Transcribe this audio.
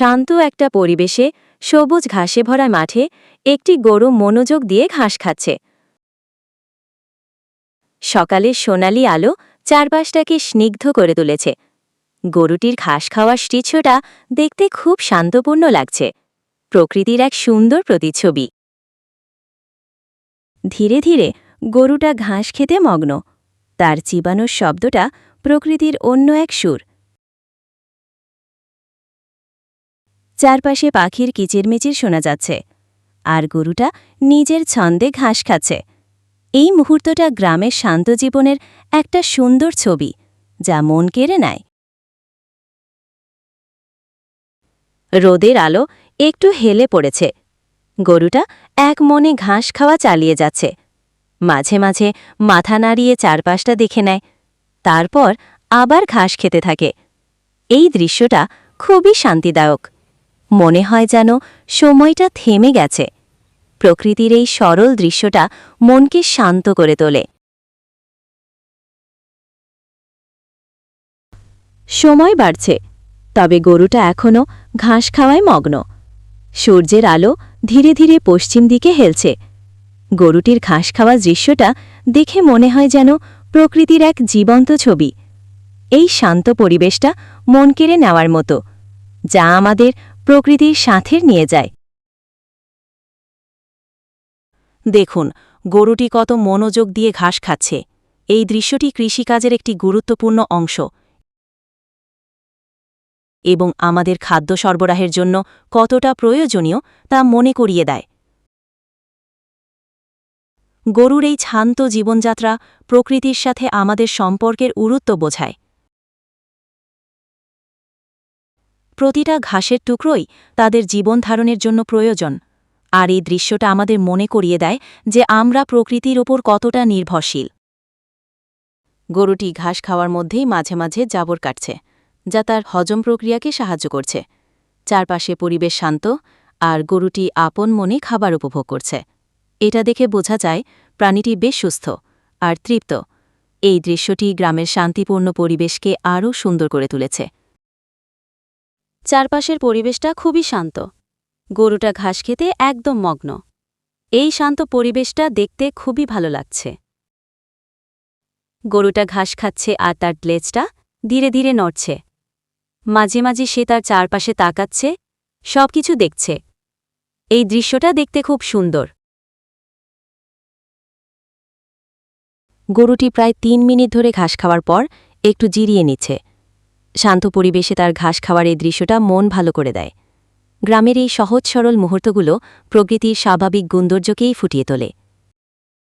শান্ত একটা পরিবেশে সবুজ ঘাসে ভরা মাঠে একটি গরু মনোযোগ দিয়ে ঘাস খাচ্ছে। সকালের সোনালি আলো চারপাশটাকে স্নিগ্ধ করে তুলেছে। গরুটির ঘাস খাওয়ার দৃশ্যটা দেখতে খুব শান্তপূর্ণ লাগছে। প্রকৃতির এক সুন্দর প্রতিচ্ছবি। ধীরে ধীরে গরুটা ঘাস খেতে মগ্ন। তার চিবানোর শব্দটা প্রকৃতির অন্য এক সুর। চারপাশে পাখির কিচিরমিচির শোনা যাচ্ছে। আর গরুটা নিজের ছন্দে ঘাস খাচ্ছে। এই মুহূর্তটা গ্রামের শান্ত জীবনের একটা সুন্দর ছবি, যা মন কেড়ে নেয়। রোদের আলো একটু হেলে পড়েছে। গরুটা এক মনে ঘাস খাওয়া চালিয়ে যাচ্ছে। মাঝে মাঝে মাথা নাড়িয়ে চারপাশটা দেখে নেয়। তারপর আবার ঘাস খেতে থাকে। এই দৃশ্যটা খুবই শান্তিদায়ক। মনে হয় যেন সময়টা থেমে গেছে। প্রকৃতির এই সরল দৃশ্যটা মনকে শান্ত করে তোলে। সময় বাড়ছে, তবে গরুটা এখনও ঘাস খাওয়ায় মগ্ন। সূর্যের আলো ধীরে ধীরে পশ্চিম দিকে হেলছে। গরুটির ঘাস খাওয়া দৃশ্যটা দেখে মনে হয় যেন প্রকৃতির এক জীবন্ত ছবি। এই শান্ত পরিবেশটা মন কেড়ে নেওয়ার মতো, যা আমাদের প্রকৃতির সাথে নিয়ে যায়। দেখুন, গরুটি কত মনোযোগ দিয়ে ঘাস খাচ্ছে। এই দৃশ্যটি কৃষিকাজের একটি গুরুত্বপূর্ণ অংশ। এবং আমাদের খাদ্য সরবরাহের জন্য কতটা প্রয়োজনীয় তা মনে করিয়ে দেয়। গরুর এই ছান্ত জীবনযাত্রা প্রকৃতির সাথে আমাদের সম্পর্কের উরুত্ব বোঝায়। প্রতিটা ঘাসের টুকরোই তাদের জীবন ধারণের জন্য প্রয়োজন। আর এই দৃশ্যটা আমাদের মনে করিয়ে দেয় যে আমরা প্রকৃতির ওপর কতটা নির্ভরশীল। গরুটি ঘাস খাওয়ার মধ্যেই মাঝে মাঝে জাবর কাটছে, যা তার হজম প্রক্রিয়াকে সাহায্য করছে। চারপাশে পরিবেশ শান্ত, আর গরুটি আপন মনে খাবার উপভোগ করছে। এটা দেখে বোঝা যায় প্রাণীটি বেশ সুস্থ আর তৃপ্ত। এই দৃশ্যটি গ্রামের শান্তিপূর্ণ পরিবেশকে আরও সুন্দর করে তুলেছে। চারপাশের পরিবেশটা খুবই শান্ত। গরুটা ঘাস খেতে একদম মগ্ন। এই শান্ত পরিবেশটা দেখতে খুবই ভালো লাগছে। গরুটা ঘাস খাচ্ছে আর তার লেজটা ধীরে ধীরে নড়ছে। মাঝে মাঝে সে তার চারপাশে তাকাচ্ছে, সবকিছু দেখছে। এই দৃশ্যটা দেখতে খুব সুন্দর। গরুটি প্রায় তিন মিনিট ধরে ঘাস খাওয়ার পর একটু জিরিয়ে নিচ্ছে। শান্ত পরিবেশে তার ঘাস খাওয়ার এই দৃশ্যটা মন ভালো করে দেয়। গ্রামের এই সহজ সরল মুহূর্তগুলো প্রকৃতির স্বাভাবিক গুন্দর্যকেই ফুটিয়ে তোলে।